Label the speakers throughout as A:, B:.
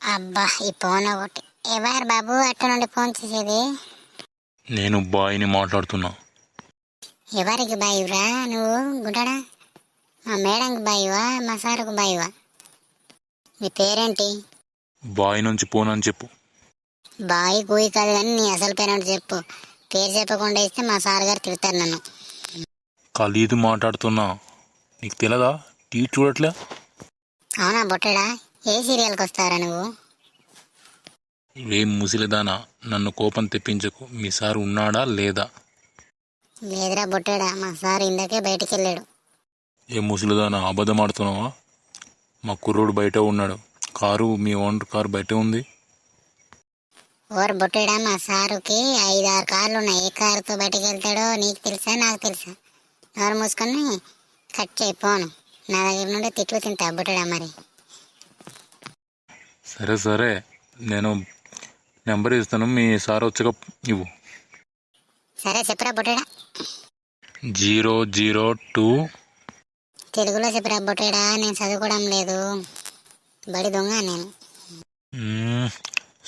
A: అబ్బా ఈ ఫోన్ ఒకటి. ఎవరు బాబు అట్ట నుండి ఫోన్ చేసేది?
B: నేను బాయ్ని మాట్లాడుతున్నా.
A: ఎవరికి బాయివరా నువ్వు? గుంటాడా? మా మేడంకి బాయివా మా సారుకు బాయివా? నీ పేరేంటి?
B: బాయ్ నుంచి పోనని చెప్పు.
A: బాయి కూయి కాదు కానీ నీ అసలు పేరేంటి చెప్పు. పేరు చెప్పకుండా ఇస్తే మా సార్ గారు తిడతారు నన్ను.
B: ఖలీదు మాట్లాడుతున్నా. నీకు తెలదా? టీ చూడట్లే?
A: అవునా బొట్టడా? ఏ సీరియల్కి వస్తారా నువ్వు?
B: ఏం ముసిలిదానా నన్ను కోపం తెప్పించకు. మీ సార్ ఉన్నాడా లేదా?
A: లేదురా బొట్టడా మా సార్ ఇందాకే బయటికి వెళ్ళాడు
B: ఏ ముసిలిదానా అబద్ధం ఆడుతున్నావా మా కుర్రోడు బయట ఉన్నాడు. కారు మీ ఓనర్ కారు బయట ఉంది.
A: ఓరు బొట్టడా మా సారుకి ఐదు ఆరు కార్లు ఉన్నాయి ఏ కారుతో బయటికి వెళ్తాడో నీకు తెలుసా నాకు తెలుసా? నోరు మూసుకొని కట్ చేయి పోను. నా దగ్గర నుండి తిట్లు తింటా బొట్టడా మరి.
B: సరే సరే. నేను నెంబర్ ఇస్తాను. మీ సార్ వచ్చాక ఇవ్వు.
A: సరే చెప్పరా బొట్టడా
B: జీరో జీరో టూ.
A: తెలుగులో చెప్పరా బొట్టడా నేను చదువుకోవడం లేదు. బడి దొంగ నేను.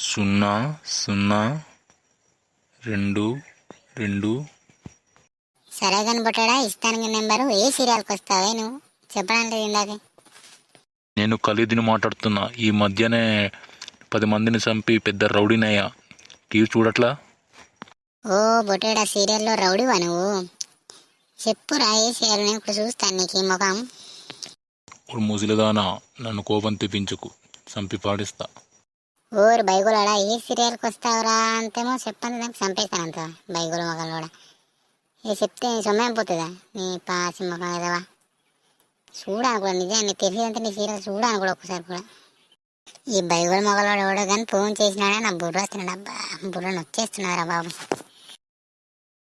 B: సున్నా సున్నా రెండు రెండు.
A: సరే కానీ బొట్టడా ఇస్తాను నెంబరు ఏ సీరియల్కి వస్తావే నువ్వు? చెప్పడం లేదు ఇందాకే.
B: నేను ఖలీదుని మాట్లాడుతున్నా. ఈ మధ్యనే పది మందిని చంపి పెద్ద రౌడీనయ్యా. టీవీ చూడట్లా?
A: ఓ బొట్టడా సీరియల్లో రౌడీవా నువ్వు? చెప్పురా ఏ సీరియల్ నేను ఇప్పుడు చూస్తాను నీకు ఈ ముఖం.
B: ఇప్పుడు ముసిలిదానా నన్ను కోపం తెప్పించకు. చంపి పాడిస్తా.
A: ఊరు బైగులాడా ఏ సీరియల్కి వస్తావురా అంతేమో చెప్పండి దానికి చంపేస్తాను అంత బైగుల మొగలు కూడా. ఇది చెప్తే నీ సొమ్మేం పోతుందా? నీ పాసి ముఖం ఏదవా? చూడాను కూడా నిజాన్ని తెలియదంటే నీ సీరియల్ చూడాను కూడా ఒకసారి కూడా. ఈ బైగుల మొగలోడు ఎవడో కానీ ఫోన్ చేసినాడా? నా బుర్ర వస్తున్నాడు అబ్బా. బుర్ర నొచ్చేస్తున్నారా బాబు.